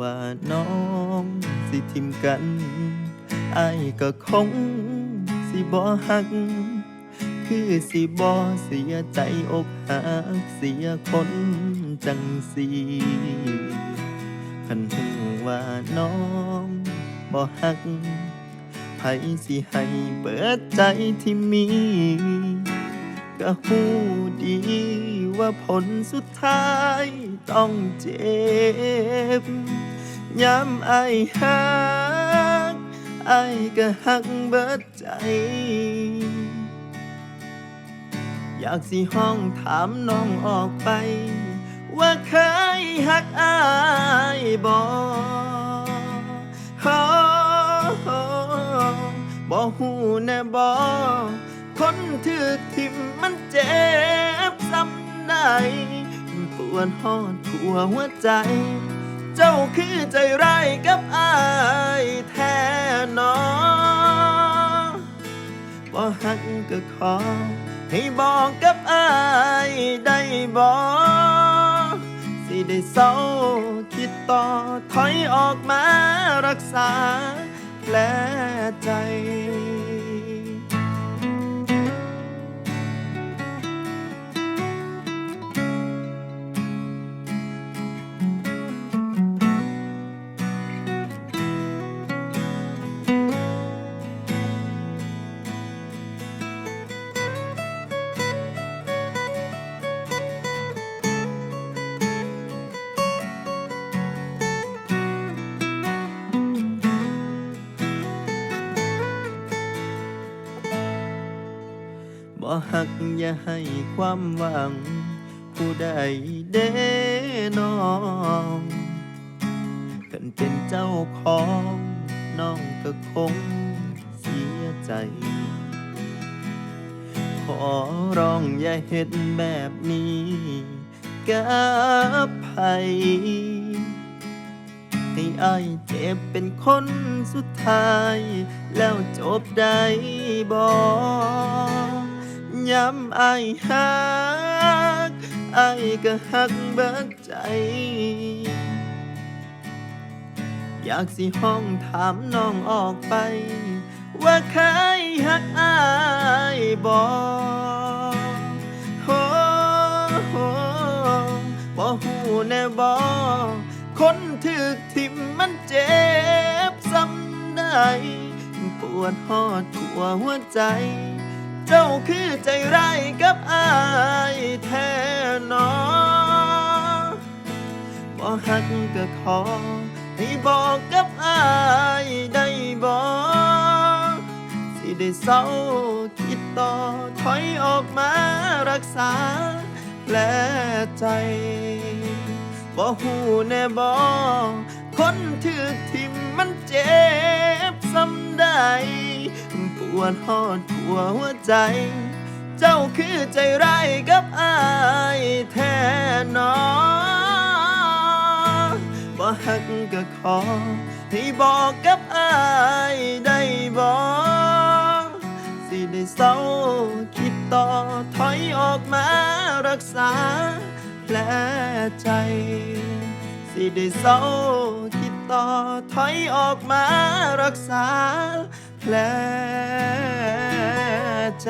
ว่าน้องสิทิมกันไอ้ก็คงสิบ่หัก คือสิบ่เสียใจอกหักเสียคนจังสีคันหูว่าน้องบ่หักไผสิให้เบิดใจที่มี ก็หูดี ว่าผลสุดท้ายต้องเจ็บ ย้ำไอ้ายหักไอ้ก็หักเบิดใจ อยากสิห้องถามน้องออกไป ว่าเคยหักอายบ่ฮอบ่หูแน่บ่คนถือทิมมันเจ็บ ปวดหอดทั่วหัวใจ เจ้าคือใจร้ายกับอายแท้นอบ่หักก็ขอ ให้บอกกับอายได้บอกสิได้เศร้าคิดต่อถอยออกมารักษาแผลใจ หักอย่าให้ความหวัง ผู้ใดเด้น้องกันเป็นเจ้าของน้องก็คงเสียใจ ขอร้องอย่าเห็นแบบนี้กับไผให้อายเจ็บเป็นคนสุดท้าย แล้วจบได้บ่ ย้ำไอายหักไอก็หักเบิดใจ อยากสิห้องถามน้องออกไป ว่าเคยหักไอายบ่โอ้โหบ่หูแน่บ่คนถึกทิมมันเจ็บซ้ำได้ ปวดหอดทั่วหัวใจ เจ้าคือใจร้ายกับอายแท้นอบ่หักก็ขอ ให้บอกกับอายได้บอสิได้เศร้าคิดต่อถอยออกมารักษาแผลใจบ่หูแน่บอคนถือทิมมันเจ็บซ้ำ วดหอดทั่วหัวใจ เจ้าคือใจร้ายกับอายแท้นอบ่หักก็ขอ ให้บอกกับอายได้บอกสิได้เศร้าคิดต่อถอยออกมารักษาแผลใจ สิได้เศร้าคิดต่อถอยออกมารักษา แผลใจ